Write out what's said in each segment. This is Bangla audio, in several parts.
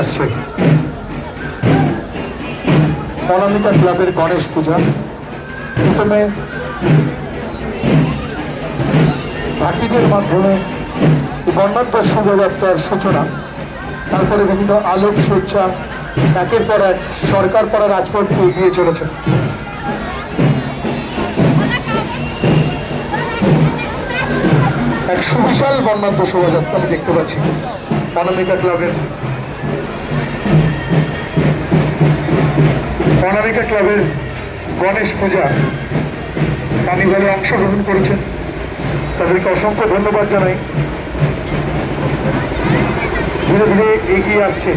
আসছে অনামিকা ক্লাবের গণেশ পূজা। প্রথমে বাকিদের মাধ্যমে বর্ণাঢ্য শোভাযাত্রার সূচনা। তারপরে বিভিন্ন আলোক সজ্জা একের পর এক সরকার পাড়া রাজপথকে এগিয়ে চলেছে। এক সুবিশাল বর্ণাঢ্য শোভাযাত্রা আমি দেখতে পাচ্ছি। অনামিকা ক্লাবের। অনামিকা ক্লাবের গণেশ পূজা কানিভালে অংশগ্রহণ করেছেন। তাদেরকে অসংখ্য ধন্যবাদ জানাই। ধীরে ধীরে এগিয়ে আসছে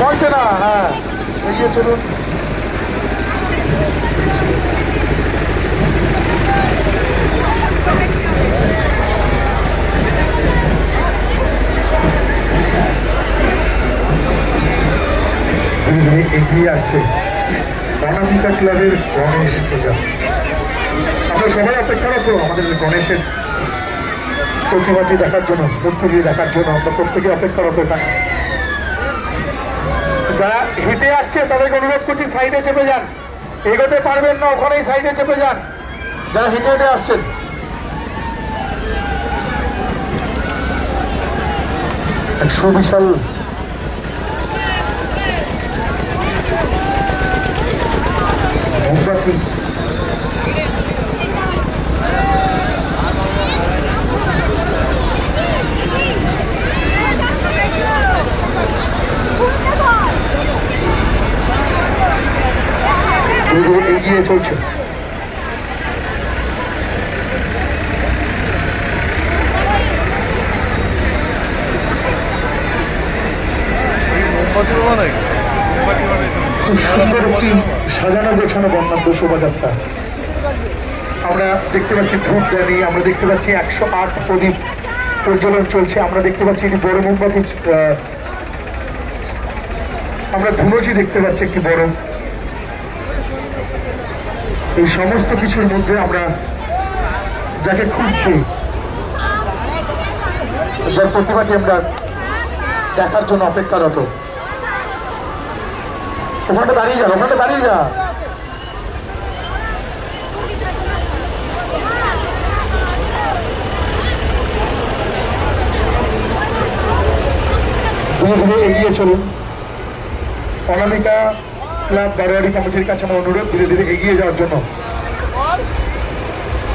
পৌঁছে না হ্যাঁ এগিয়ে চলুন ধীরে ধীরে এগিয়ে আসছে। অনামিকা ক্লাবের গণেশ পূজা। আমরা সবাই অপেক্ষারত আমাদের গণেশের প্রতিমাটি দেখার জন্য মূর্তিটি দেখার জন্য আমরা প্রত্যেকে অপেক্ষারত এখানে যারা হেঁটে আসছে, তাদেরকে অনুরোধ করছি, সাইডে চেপে যান। এগোতে পারবেন না, ওখানেই সাইডে চেপে যান। যারা হেঁটে হেঁটে আসছেন। এক সুবিশাল মোমবাতি ধীরে ধীরে এগিয়ে চলছে খুব সুন্দর একটি সাজানো, গোছানো, বর্ণাঢ্য শোভাযাত্রা। আমরা দেখতে পাচ্ছি ধূপদানি আমরা দেখতে পাচ্ছি একশো আট প্রদীপ প্রজ্বলন চলছে, আমরা দেখতে পাচ্ছি একটি বড় মোমবাতি আমরা ধুনুচি দেখতে পাচ্ছি একটি বড়। এই সমস্ত কিছুর মধ্যে আমরা যাকে খুঁজছি, যার প্রতিভাটি আমরা দেখার জন্য অপেক্ষারত। ওখানটা দাঁড়িয়ে যা ওখানটা দাঁড়িয়ে যা এগিয়ে চলুন। অনামিকা ক্লাব বারোয়ারি কমিটির কাছে আমার অনুরোধ, ধীরে ধীরে এগিয়ে যাওয়ার জন্য।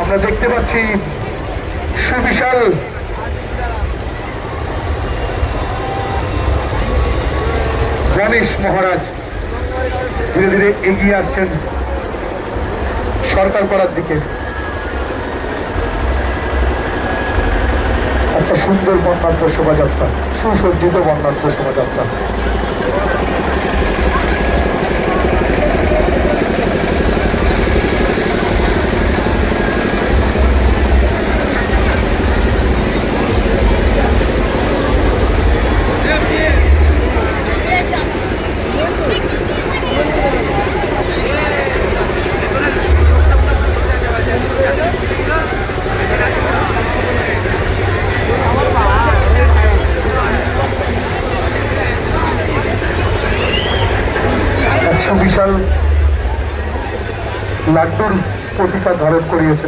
আমরা দেখতে পাচ্ছি সুবিশাল গণেশ মহারাজ। ধীরে ধীরে এগিয়ে আসছেন সরকার করার দিকে। একটা সুন্দর বর্ণাঢ্য শোভাযাত্রা সুসজ্জিত বর্ণাঢ্য শোভাযাত্রা একশো বিশাল লাড্ডুর প্রতিকার ধারণ করিয়েছে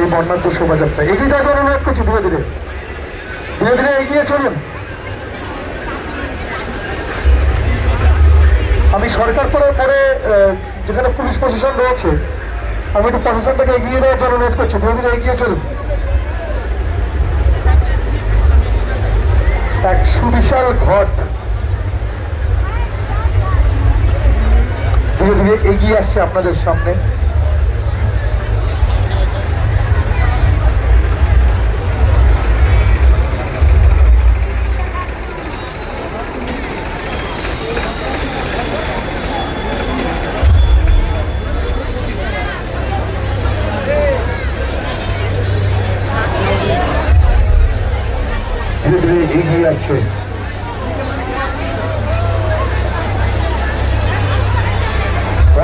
এই বর্ণাঢ্য শোভাযাত্রা এগিয়ে জন্য অনুরোধ করছি ধীরে ধীরে। ধীরে ধীরে এগিয়ে চলুন। আমি সরকার করার পরে যেখানে পুলিশ প্রশাসন রয়েছে, আমি একটু প্রশাসনটাকে এগিয়ে দেওয়ার জন্য অনুরোধ করছি। ধীরে ধীরে এগিয়ে চলুন। এক সুবিশাল ঘট। ধীরে ধীরে এগিয়ে আসছে আপনাদের সামনে।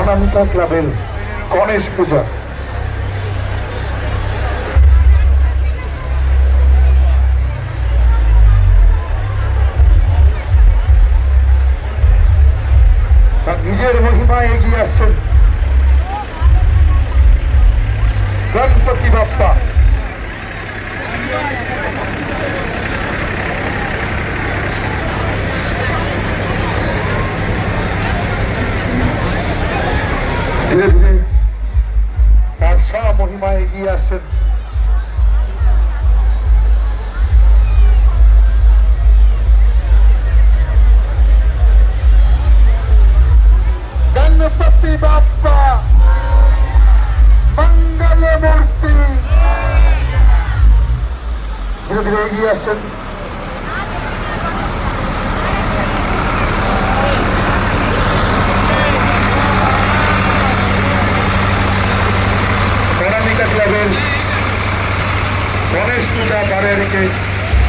অনামিকা ক্লাবের গণেশ পূজা। নিজের মহিমায় এগিয়ে আসছেন গণপতি বাপ্পা। তার সব মহিমা এগিয়ে আসছেন। গণপতি বাপ্পা মঙ্গল মূর্তি ধীরে ধীরে এগিয়ে আসছেন।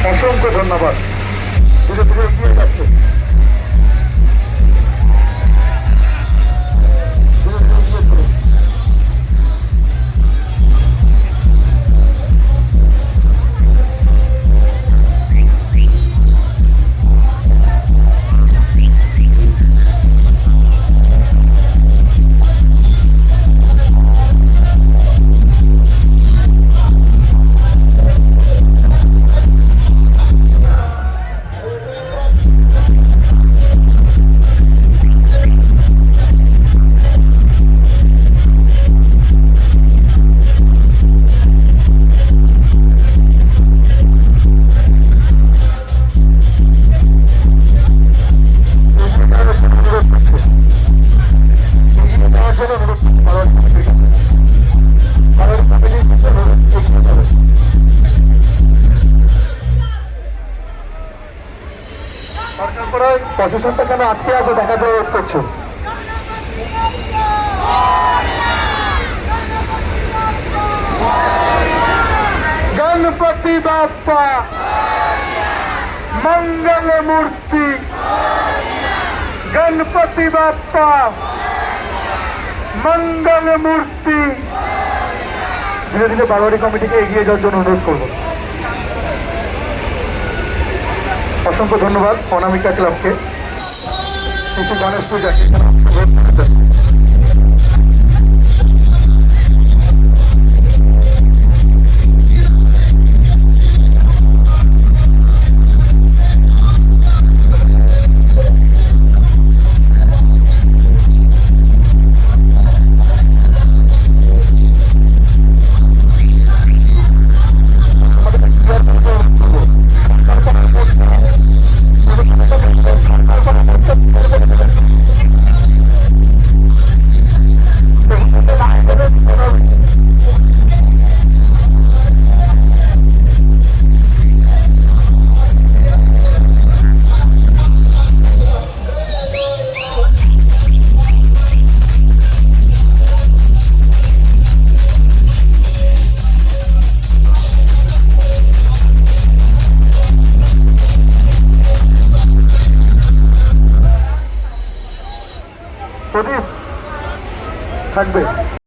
অসংখ্য ধন্যবাদ। ধীরে ধীরে এগিয়ে যাচ্ছে। গণপতি বাপ্পা মঙ্গল মূর্তি গণপতি বাপ্পা মঙ্গল মূর্তি। ধীরে ধীরে বারোয়ারি কমিটিকে এগিয়ে যাওয়ার জন্য অনুরোধ করব। অসংখ্য ধন্যবাদ অনামিকা ক্লাবকে। কিছু গণেশ পূজাকে। থাকবে।